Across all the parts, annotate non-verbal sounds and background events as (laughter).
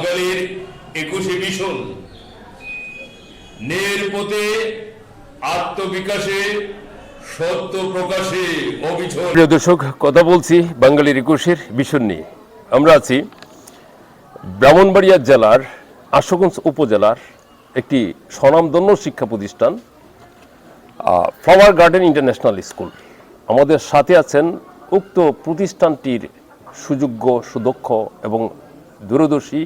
বাঙালির একুশে মিশন নের পথে আত্মবিকাশে সত্য প্রকাশে প্রিয় দর্শক, কথা বলছি বাঙালির একুশের ভীষণ নিয়ে। আমরা আছি ব্রাহ্মণবাড়িয়া জেলার আশুগঞ্জ উপজেলার একটি স্বনামধন্য শিক্ষা প্রতিষ্ঠান ফ্লাওয়ার গার্ডেন ইন্টারন্যাশনাল স্কুল আমাদের সাথে আছেন উক্ত প্রতিষ্ঠানটির সুযোগ্য, সুদক্ষ এবং দূরদর্শী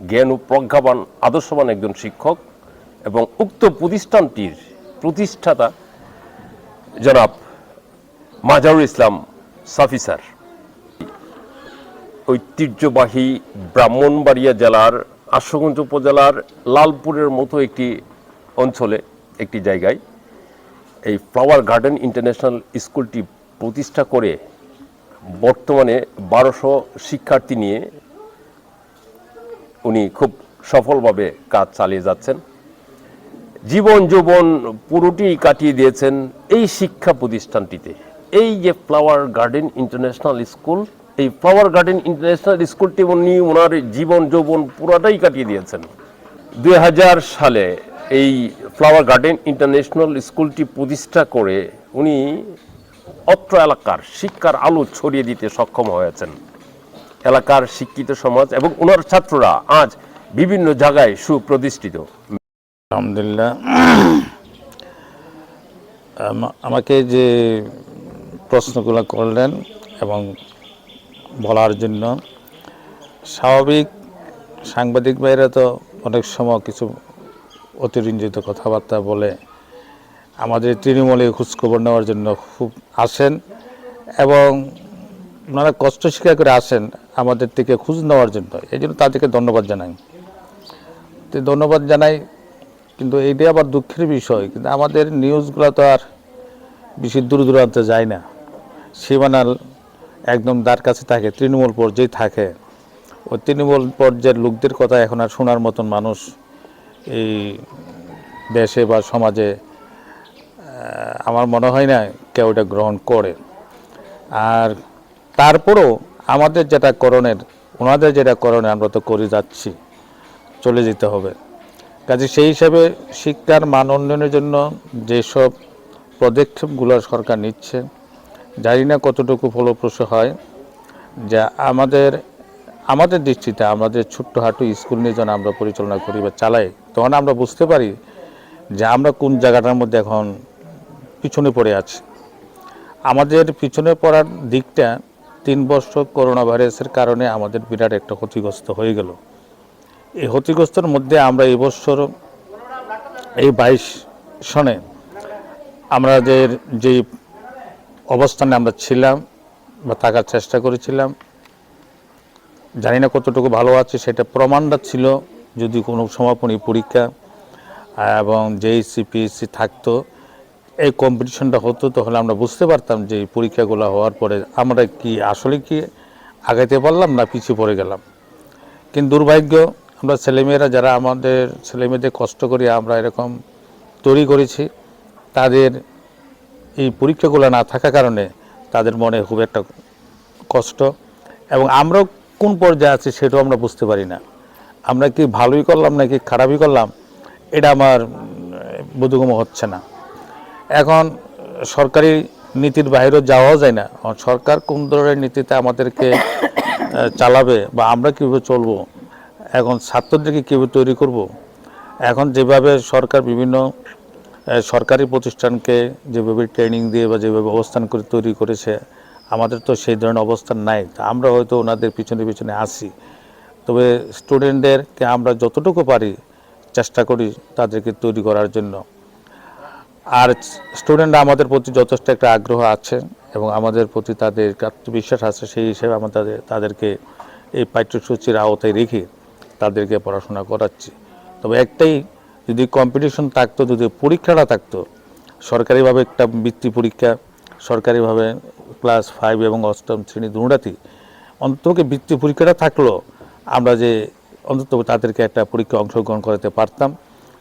জ্ঞান ও প্রজ্ঞাবান, আদর্শবান একজন শিক্ষক এবং উক্ত প্রতিষ্ঠানটির প্রতিষ্ঠাতা জনাব মাজারুল ইসলাম সাফি স্যার। ঐতিহ্যবাহী ব্রাহ্মণবাড়িয়া জেলার আশুগঞ্জ উপজেলার লালপুরের মতো একটি অঞ্চলে একটি জায়গায় এই ফ্লাওয়ার গার্ডেন ইন্টারন্যাশনাল স্কুলটি প্রতিষ্ঠা করে বর্তমানে বারোশো শিক্ষার্থী নিয়ে উনি খুব সফলভাবে কাজ চালিয়ে যাচ্ছেন। জীবন যৌবন পুরোটি কাটিয়ে দিয়েছেন এই শিক্ষা প্রতিষ্ঠানটিতে। এই যে ফ্লাওয়ার গার্ডেন ইন্টারন্যাশনাল স্কুল এই ফ্লাওয়ার গার্ডেন ইন্টারন্যাশনাল স্কুলটি উনি ওনার জীবন যৌবন পুরোটাই কাটিয়ে দিয়েছেন। দু হাজার সালে এই ফ্লাওয়ার গার্ডেন ইন্টারন্যাশনাল স্কুলটি প্রতিষ্ঠা করে উনি অত্র এলাকার শিক্ষার আলো ছড়িয়ে দিতে সক্ষম হয়েছেন। এলাকার শিক্ষিত সমাজ এবং ওনার ছাত্ররা আজ বিভিন্ন জায়গায় সুপ্রতিষ্ঠিত। আলহামদুলিল্লাহ। আমাকে যে প্রশ্নগুলো করলেন এবং বলার জন্য, স্বাভাবিক সাংবাদিক ভাইরা তো অনেক সময় কিছু অতিরঞ্জিত কথাবার্তা বলে আমাদের তৃণমূলে খোঁজখবর নেওয়ার জন্য খুব আসেন এবং ওনারা কষ্ট স্বীকার করে আসেন আমাদের থেকে খোঁজ নেওয়ার জন্য। এই জন্য তাদেরকে ধন্যবাদ জানাই। তো ধন্যবাদ জানাই, কিন্তু এইটাই আবার দুঃখের বিষয়, কিন্তু আমাদের নিউজগুলো তো আর বেশি দূর দূরান্তে যায় না। সীমানাল একদম তার কাছে থাকে, তৃণমূল পর্যায়ে থাকে। ওই তৃণমূল পর্যায়ের লোকদের কথা এখন আর শোনার মতন মানুষ এই দেশে বা সমাজে আমার মনে হয় না কেউ এটা গ্রহণ করে। আর তারপরেও আমাদের যেটা করণের, ওনাদের যেটা করণের আমরা তো করে যাচ্ছি, চলে যেতে হবে। কাজে সেই হিসাবে শিক্ষার মান উন্নয়নের জন্য যেসব পদক্ষেপগুলো সরকার নিচ্ছে, জানি না কতটুকু ফলপ্রসূ হয়, যা আমাদের আমাদের দৃষ্টিতে আমাদের ছোট্টহাটু স্কুল নিয়ে যখন আমরা পরিচালনা করি বা চালাই, তখন আমরা বুঝতে পারি যে আমরা কোন জায়গাটার মধ্যে এখন পিছনে পড়ে আছি। আমাদের পিছনে পড়ার দিকটা তিন বছর করোনা ভাইরাসের কারণে আমাদের বিরাট একটা ক্ষতিগ্রস্ত হয়ে গেল। এই ক্ষতিগ্রস্তর মধ্যে আমরা এই বছর, এই বাইশ সনে আমাদের যে অবস্থানে আমরা ছিলাম বা থাকার চেষ্টা করেছিলাম, জানি না কতটুকু ভালো আছে, সেটা প্রমাণটা ছিল যদি কোনো সমাপনী পরীক্ষা এবং জেইসি পিএসসি থাকতো এই কম্পিটিশনটা হতো, তাহলে আমরা বুঝতে পারতাম যে পরীক্ষাগুলো হওয়ার পরে আমরা কি আসলে কি আগাইতে পারলাম না পিছিয়ে পড়ে গেলাম। কিন্তু দুর্ভাগ্য, আমরা ছেলেমেয়েরা যারা আমাদের ছেলেমেয়েদের কষ্ট করে আমরা এরকম তৈরি করেছি, তাদের এই পরীক্ষাগুলো না থাকার কারণে তাদের মনে খুব একটা কষ্ট এবং আমরাও কোন পর্যায়ে আছি সেটাও আমরা বুঝতে পারি না। আমরা কি ভালোই করলাম নাকি খারাপই করলাম, এটা আমার বোধগম্য হচ্ছে না। এখন সরকারি নীতির বাইরেও যাওয়াও যায় না। সরকার কোন ধরনের নীতিতে আমাদেরকে (coughs) চালাবে বা আমরা কীভাবে চলবো? এখন ছাত্রদেরকে কীভাবে তৈরি করব। এখন যেভাবে সরকার বিভিন্ন সরকারি প্রতিষ্ঠানকে যেভাবে ট্রেনিং দিয়ে বা যেভাবে অবস্থান করে তৈরি করেছে, আমাদের তো সেই ধরনের অবস্থান নাই। আমরা হয়তো ওনাদের পিছনে পিছনে আসি তবে স্টুডেন্টদেরকে আমরা যতটুকু পারি চেষ্টা করি তাদেরকে তৈরি করার জন্য। আর স্টুডেন্টরা আমাদের প্রতি যথেষ্ট একটা আগ্রহ আছে এবং আমাদের প্রতি তাদের আত্মবিশ্বাস আছে, সেই হিসেবে আমরা তাদের তাদেরকে এই পাঠ্যসূচির আওতায় রেখে তাদেরকে পড়াশোনা করাচ্ছি। তবে একটাই, যদি কম্পিটিশন থাকতো, যদি পরীক্ষাটা থাকতো, সরকারিভাবে একটা বৃত্তি পরীক্ষা, সরকারিভাবে ক্লাস ফাইভ এবং অষ্টম শ্রেণি দুটাতেই অন্তত বৃত্তি পরীক্ষাটা থাকল আমরা যে অন্তত তাদেরকে একটা পরীক্ষা অংশগ্রহণ করাতে পারতাম।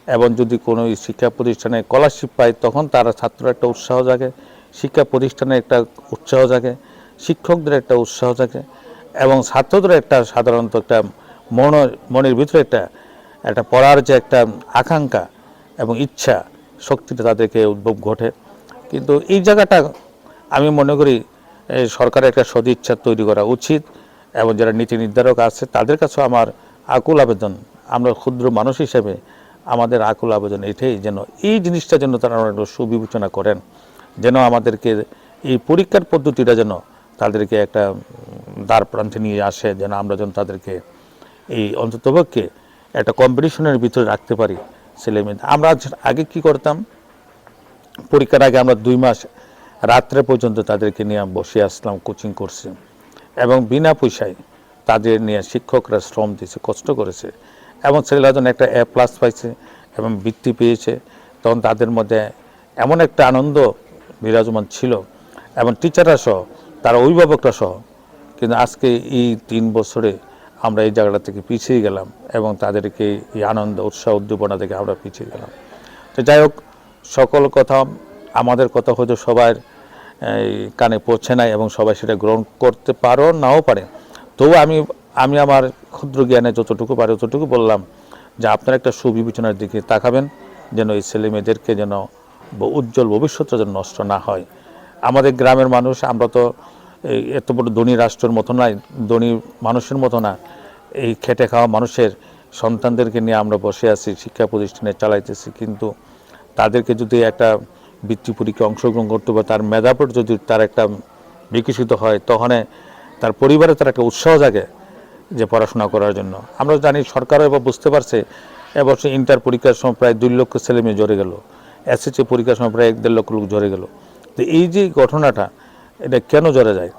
এবং যদি কোনো শিক্ষা প্রতিষ্ঠানে স্কলারশিপ পায়, তখন তারা ছাত্ররা একটা উৎসাহ জাগে, শিক্ষা প্রতিষ্ঠানে একটা উৎসাহ জাগে, শিক্ষকদের একটা উৎসাহ জাগে, এবং ছাত্রদের একটা সাধারণত একটা মন, মনের ভিতরে একটা একটা পড়ার যে একটা আকাঙ্ক্ষা এবং ইচ্ছা, শক্তিটা তাদেরকে উদ্ভব ঘটে। কিন্তু এই জায়গাটা আমি মনে করি সরকারের একটা সদিচ্ছা তৈরি করা উচিত এবং যারা নীতি নির্ধারক আছে, তাদের কাছেও আমার আকুল আবেদন। আমরা ক্ষুদ্র মানুষ হিসেবে আমাদের আকুল আবেদন এটাই যেন এই জিনিসটা যেন তারা একটু সুবিবেচনা করেন, যেন আমাদেরকে এই পরীক্ষার পদ্ধতিটা যেন তাদেরকে একটা দ্বার প্রান্তে নিয়ে আসে, যেন আমরা যেন তাদেরকে এই অন্ততপক্ষে একটা কম্পিটিশনের ভিতরে রাখতে পারি ছেলে মেয়ে। আমরা আগে কি করতাম? পরীক্ষার আগে আমরা দুই মাস রাত্রে পর্যন্ত তাদেরকে নিয়ে বসে আসলাম কোচিং করছি। এবং বিনা পয়সায় তাদের নিয়ে শিক্ষকরা শ্রম দিয়েছে, কষ্ট করেছে। এবং ছেলেরা যখন একটা এ প্লাস পাইছে এবং বৃত্তি পেয়েছে। তখন তাদের মধ্যে এমন একটা আনন্দ বিরাজমান ছিল এবং টিচাররা সহ, তারা অভিভাবকরা সহ, কিন্তু আজকে এই তিন বছরে আমরা এই জায়গাটা থেকে পিছিয়ে গেলাম এবং তাদেরকে এই আনন্দ, উৎসাহ, উদ্দীপনা থেকে আমরা পিছিয়ে গেলাম। তো যাই হোক, সকল কথা, আমাদের কথা হয়তো সবার কানে পৌঁছে নাই এবং সবাই সেটা গ্রহণ করতে পারো, নাও পারে। তবু আমি আমি আমার ক্ষুদ্র জ্ঞানে যতটুকু পারি ততটুকু বললাম যে আপনারা একটা সুবিবেচনার দিকে তাকাবেন, যেন এই ছেলে মেয়েদেরকে যেন উজ্জ্বল ভবিষ্যৎটা যেন নষ্ট না হয়। আমাদের গ্রামের মানুষ, আমরা তো এত বড় ধনী রাষ্ট্রের মতো নয় ধনী মানুষের মতো না। এই খেটে খাওয়া মানুষের সন্তানদেরকে নিয়ে আমরা বসে আছি, শিক্ষা প্রতিষ্ঠানে চালাইতেছি। কিন্তু তাদেরকে যদি একটা বৃত্তি পরীক্ষা অংশগ্রহণ করতে বা তার মেধাপট যদি তার একটা বিকশিত হয়, তখন তার পরিবারে তার একটা উৎসাহ জাগে। যে পড়াশোনা করার জন্য। আমরা জানি সরকারও এবার বুঝতে পারছে, এবছর ইন্টার পরীক্ষার সময় প্রায় দুই লক্ষ ছেলে মেয়ে জড়ে গেল, এসএসসি পরীক্ষার সময় প্রায় এক দেড় লক্ষ লোক জড়ে গেল। তো এই যে ঘটনাটা, এটা কেন জড়ে যায়?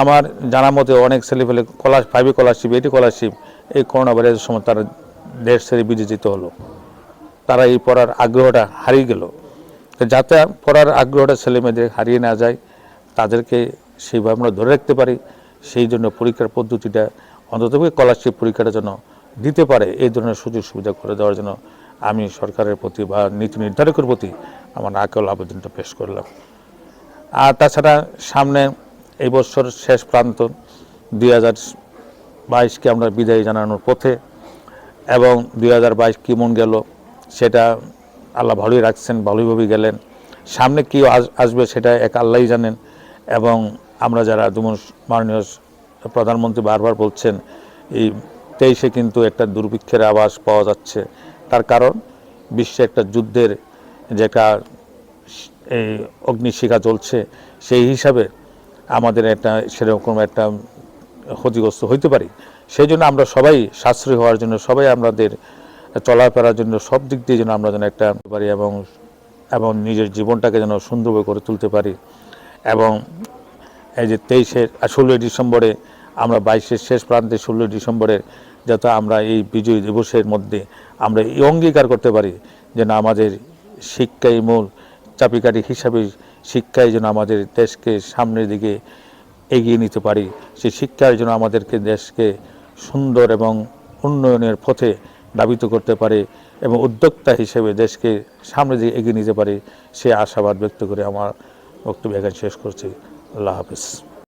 আমার জানা মতে অনেক ছেলে ছেলেপেলে কলা ফাইভে স্কলারশিপ এইটি স্কলারশিপ এই করোনা ভাইরাসের সময় তারা দেশ ছেড়ে বিদেশ যেতে হলো। তারা এই পড়ার আগ্রহটা হারিয়ে গেল। যাতে পড়ার আগ্রহটা ছেলে মেয়েদের হারিয়ে না যায়, তাদেরকে সেইভাবে আমরা ধরে রাখতে পারি। সেই জন্য পরীক্ষার পদ্ধতিটা অন্তত স্কলারশিপ পরীক্ষাটা যেন দিতে পারে, এই ধরনের সুযোগ সুবিধা করে দেওয়ার জন্য আমি সরকারের প্রতি বা নীতি নির্ধারকের প্রতি আমার আকেল আবেদনটা পেশ করলাম। আর তাছাড়া সামনে এই বছর শেষ প্রান্ত দুই হাজার বাইশকে আমরা বিদায় জানানোর পথে এবং দুই হাজার বাইশ কেমন গেল সেটা আল্লাহ ভালোই রাখছেন ভালোইভাবেই গেলেন। সামনে কি আস- আসবে সেটা এক আল্লাহই জানেন এবং আমরা যারা দুমন মাননীয় প্রধানমন্ত্রী বারবার বলছেন, এই তেইশে কিন্তু একটা দুর্ভিক্ষের আবাস পাওয়া যাচ্ছে। তার কারণ, বিশ্বে একটা যুদ্ধের যেটা এই অগ্নিশিখা চলছে সেই হিসাবে আমাদের একটা সেরকম একটা ক্ষতিগ্রস্ত হইতে পারি। সেই জন্য আমরা সবাই সাশ্রয়ী হওয়ার জন্য, সবাই আমাদের চলাফেরার জন্য, সব দিক দিয়ে যেন আমরা যেন একটা পারি এবং এবং নিজের জীবনটাকে যেন সুন্দরভাবে করে তুলতে পারি। এবং এই যে তেইশের ষোলোই ডিসেম্বরে আমরা বাইশের শেষ প্রান্তে ষোলোই ডিসেম্বরের যাতে আমরা এই বিজয় দিবসের মধ্যে আমরা এই অঙ্গীকার করতে পারি যেন আমাদের শিক্ষাই মূল চাপিকাঠি হিসাবে শিক্ষাই যেন আমাদের দেশকে সামনের দিকে এগিয়ে নিতে পারি। সেই শিক্ষার জন্য আমাদেরকে দেশকে সুন্দর এবং উন্নয়নের পথে দাবিত করতে পারে এবং উদ্যোক্তা হিসেবে দেশকে সামনের দিকে এগিয়ে নিতে পারে সে আশাবাদ ব্যক্ত করে আমার বক্তব্য এখানে শেষ করছি। আল্লাহ হাফিজ।